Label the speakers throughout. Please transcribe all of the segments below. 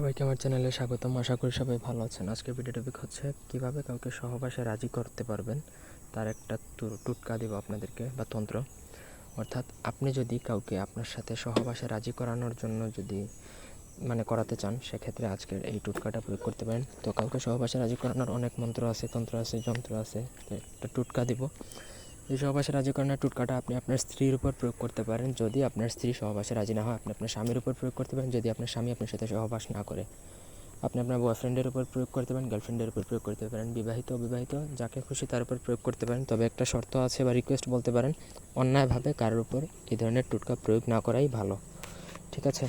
Speaker 1: সবাইকে আমার চ্যানেলে স্বাগতম। আশা করি সবাই ভালো আছেন। আজকের ভিডিও টপিক হচ্ছে, কীভাবে কাউকে সহবাসে রাজি করতে পারবেন? তার একটা টুটকা দেব আপনাদেরকে, বা তন্ত্র। অর্থাৎ আপনি যদি কাউকে আপনার সাথে সহবাসে রাজি করানোর জন্য যদি মানে করাতে চান, সেক্ষেত্রে আজকের এই টুটকাটা প্রয়োগ করতে পারেন। তো কাউকে সহবাসে রাজি করানোর অনেক মন্ত্র আছে, তন্ত্র আছে, যন্ত্র আছে একটা টুটকা দিব। এই সহবাসে রাজি করানোর টুটকাটা আপনি আপনার স্ত্রীর উপর প্রয়োগ করতে পারেন। যদি আপনার স্ত্রী সহবাসে রাজি না হয়, আপনি আপনার স্বামীর উপর প্রয়োগ করতে পারেন। যদি আপনার স্বামী আপনার সাথে সহবাস না করে, আপনি আপনার বয়ফ্রেন্ডের উপর প্রয়োগ করতে পারেন, গার্লফ্রেন্ডের উপর প্রয়োগ করতে পারেন, বিবাহিত, অবিবাহিত, যাকে খুশি তার উপর প্রয়োগ করতে পারেন। তবে একটা শর্ত আছে বা রিকোয়েস্ট বলতে পারেন, অন্যায়ভাবে কারোর উপর এই ধরনের টুটকা প্রয়োগ না করাই ভালো। ঠিক আছে?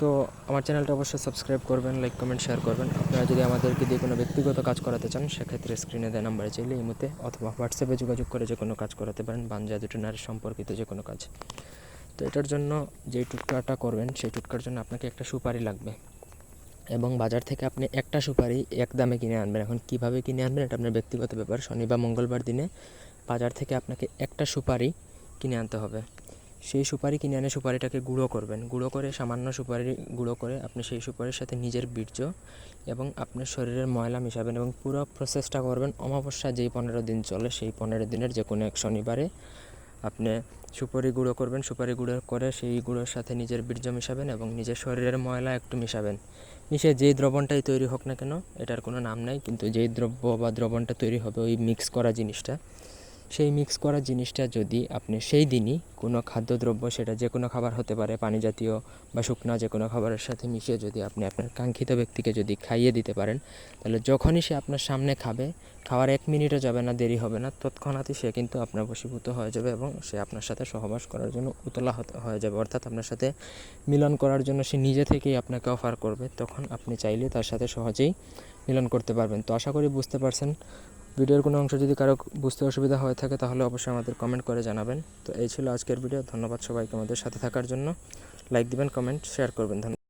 Speaker 1: তো আমার চ্যানেলটা অবশ্যই সাবস্ক্রাইব করবেন লাইক কমেন্ট শেয়ার করবেন। আপনারা যদি আমাদেরকে দিয়ে কোনো ব্যক্তিগত কাজ করাতে চান, সেক্ষেত্রে স্ক্রিনে দেওয়া নাম্বারে চাইলে এই মুহূর্তে অথবা হোয়াটসঅ্যাপে যোগাযোগ করে যে কোনো কাজ করাতে পারেন, বাঞ্জা দুটো নারী সম্পর্কিত যে কোনো কাজ। তো এটার জন্য যে টুটকাটা করবেন, সেই টুটকার জন্য আপনাকে একটা সুপারি লাগবে। এবং বাজার থেকে আপনি একটা সুপারি এক দামে কিনে আনবেন। এখন কীভাবে কিনে আনবেন, এটা আপনার ব্যক্তিগত ব্যাপার। শনি বা মঙ্গলবার দিনে বাজার থেকে আপনাকে একটা সুপারি কিনে আনতে হবে। সেই সুপারি কিনে এনে সুপারিটাকে গুঁড়ো করবেন। গুঁড়ো করে, সামান্য সুপারি গুঁড়ো করে আপনি সেই সুপারির সাথে নিজের বীর্য এবং আপনার শরীরের ময়লা মিশাবেন এবং পুরো প্রসেসটা করবেন। অমাবস্যা যেই পনেরো দিন চলে, সেই পনেরো দিনের যে কোনো এক শনিবারে আপনি সুপারি গুঁড়ো করবেন। সুপারি গুঁড়ো করে সেই গুঁড়োর সাথে নিজের বীর্য মিশাবেন এবং নিজের শরীরের ময়লা একটু মিশাবেন। মিশে যেই দ্রবণটাই তৈরি হোক না কেন, এটার কোনো নাম নাই, কিন্তু যেই দ্রব্য বা দ্রবণটা তৈরি হবে, ওই মিক্স করা জিনিসটা সেই মিক্স করা জিনিসটা যদি আপনি সেই দিনই কোনো খাদ্যদ্রব্য সেটা যে কোনো খাবার হতে পারে পানি জাতীয় বা শুকনা যে কোনো খাবারের সাথে মিশিয়ে যদি আপনি আপনার কাঙ্ক্ষিত ব্যক্তিকে যদি খাইয়ে দিতে পারেন, তাহলে যখনই সে আপনার সামনে খাবে, খাওয়ার এক মিনিটও যাবে না, দেরি হবে না, তৎক্ষণাৎই সে কিন্তু আপনার বশীভূত হয়ে যাবে এবং সে আপনার সাথে সহবাস করার জন্য উতলা হয়ে যাবে। অর্থাৎ আপনার সাথে মিলন করার জন্য সে নিজে থেকেই আপনাকে অফার করবে, তখন আপনি চাইলে তার সাথে সহজেই মিলন করতে পারবেন। তো আশা করি বুঝতে পারছেন। ভিডিওর কোনো অংশ যদি কারও বুঝতে অসুবিধা হয়ে থাকে, তাহলে অবশ্যই আমাদের কমেন্ট করে জানাবেন। তো এই ছিল আজকের ভিডিও। ধন্যবাদ সবাইকে আমাদের সাথে থাকার জন্য। লাইক দিবেন কমেন্ট শেয়ার করবেন। ধন্যবাদ।